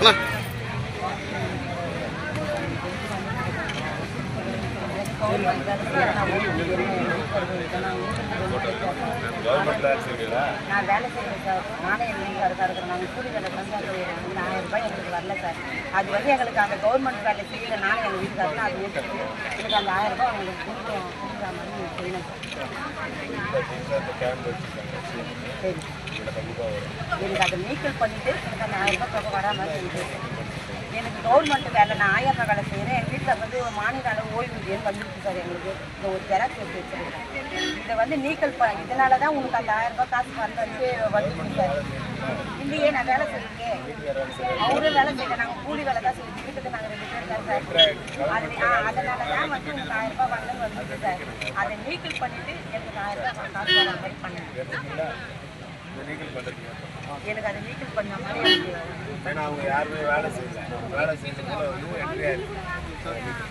அண்ணா நான் வேலை செய்கிறேன் சார். நானே எங்கள் வீட்டுக்காரருக்கா இருக்கிறேன் நாங்கள் கூலி வேலை வந்து அந்த அந்த ஆயிரம் ரூபாய் எங்களுக்கு வரல சார். அது வந்து எங்களுக்கு அந்த கவர்மெண்ட் வேலை செய்யல. நானும் எங்கள் வீட்டுக்காரருக்கு அது எடுத்துட்டு எனக்கு அந்த ஆயிரம் ரூபாய் உங்களுக்கு கொடுக்குறோம் கொடுக்குற மாதிரி செய்யணும் சார். சரி இதில் எனக்கு அதை நீக்கல் பண்ணிவிட்டு எனக்கு அந்த ஆயிரம் ரூபாய் தொகை வராமல் செஞ்சு எனக்கு கவர்மெண்ட் வேலை நான் ஆயிரம் ரூபாய் வேலை செய்கிறேன் எங்கள் வீட்டில் வந்து ஒரு மாநில அளவு ஓய்வூதியம் வந்துருக்கு சார் எங்களுக்கு. இந்த ஒரு ஜெராக்ஸ் எடுத்து வச்சிருக்கேன். இதை வந்து நீக்கல் ப இதனால தான் உங்களுக்கு அந்த ஆயிரம் ரூபாய் காசு வந்து வந்து வந்துருக்கு சார். இல்லையே நான் வேலை செய்யலையே. அவரும் வேலை செய்யல நாங்கள் கூலி வேலை தான் செய்யணும் வீட்டுக்கு நாங்கள் ரெண்டு பேர் தான் சார். அது ஆ அதனால தான் வந்து உங்களுக்கு ஆயிரம் ரூபாய் வந்து வந்துருக்கு சார். அதை நீக்கல் பண்ணிட்டு எனக்கு ஆயிரம் ரூபாய் காசு மாதிரி பண்ணுங்க எனக்கு அதை நீக்கல் பண்ண மாதிரி எனக்கு ஏன்னா அவங்க யாருமே வேலை செய்யல. வேலை செஞ்சதுல வந்து என்ட்ரி ஆயிருக்கு.